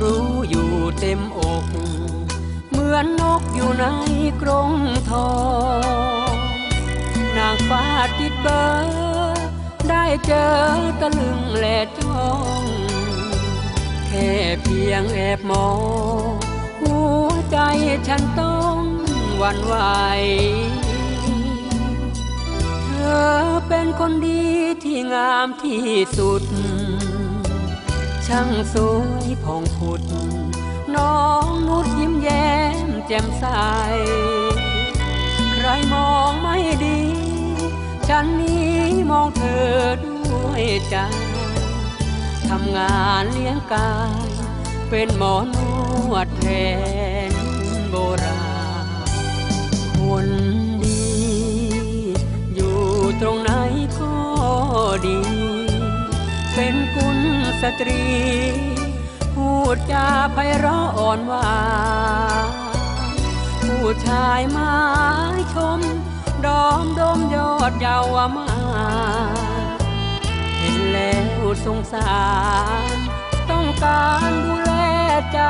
รู้อยู่เต็มอก เหมือนนกอยู่ในกรงทองนางฟ้าติดเบอร์ได้เจอตะลึงแลจ้อง แค่เพียงแอบมอง หัวใจฉันต้องหวั่นไหวเธอเป็นคนดีที่งามที่สุด ช่างสวยผ่องผุด น้องนุดยิ้มแย้มแจ่มใส ใครมองไม่ดี ฉันนี้มองเธอด้วยใจทำงานเลี้ยงกาย เป็นหมอนวดแผนโบราณคนดี อยู่ตรงไหนก็ดี เป็นกุล สตรี พูดจาไพเราะอ่อนหวานผู้ชายไมาชม ดอมดมยอดเยาวมา เห็นแล้วสงสาร ต้องการดูแลใจ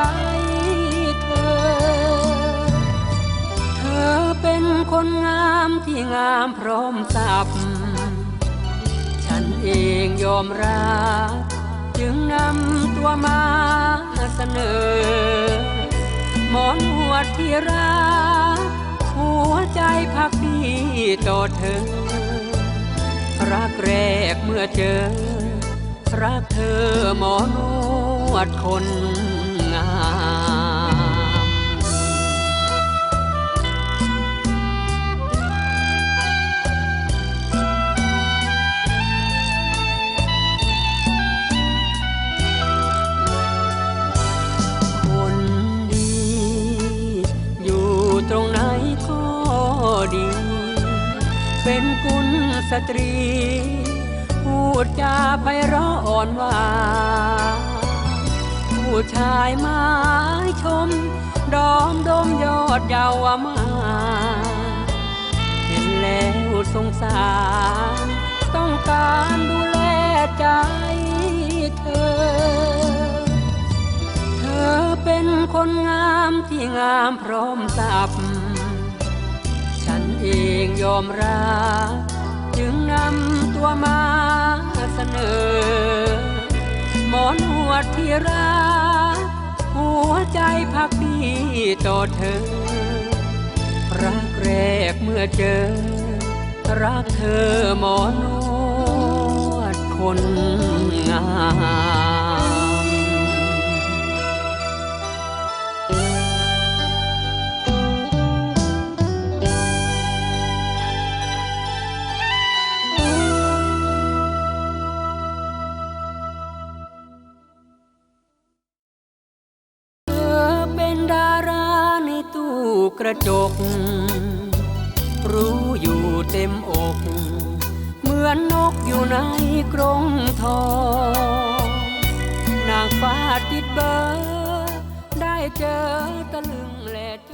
เธอ เธอเป็นคนงามที่งามพร้อมสับฉันเองยอมรับ จึงนำตัวมาเสนอ หมอนวดที่รักหัวใจพักดีต่อเธอ รักแรกเมื่อเจอ รักเธอหมอนวดคนงาม เป็นกุลสตรี พูดจาไพเราะอ่อนหวานผู้ชายไม้ชม ดอมดมยอดเยาวมา เห็นแล้วสงสาร ต้องการดูแลใจเธอ เธอเป็นคนงามที่งามพร้อมสับ เองยอมรับจึงนำตัวมาเสนอ หมอนวดที่รักหัวใจพักดีต่อเธอ รักแรกเมื่อเจอ รักเธอหมอนวดคนงาม กระจก รู้อยู่เต็มอก เหมือนนกอยู่ในกรงทอง นางฟ้าติดเบอร์ ได้เจอตะลึงแลจ้อง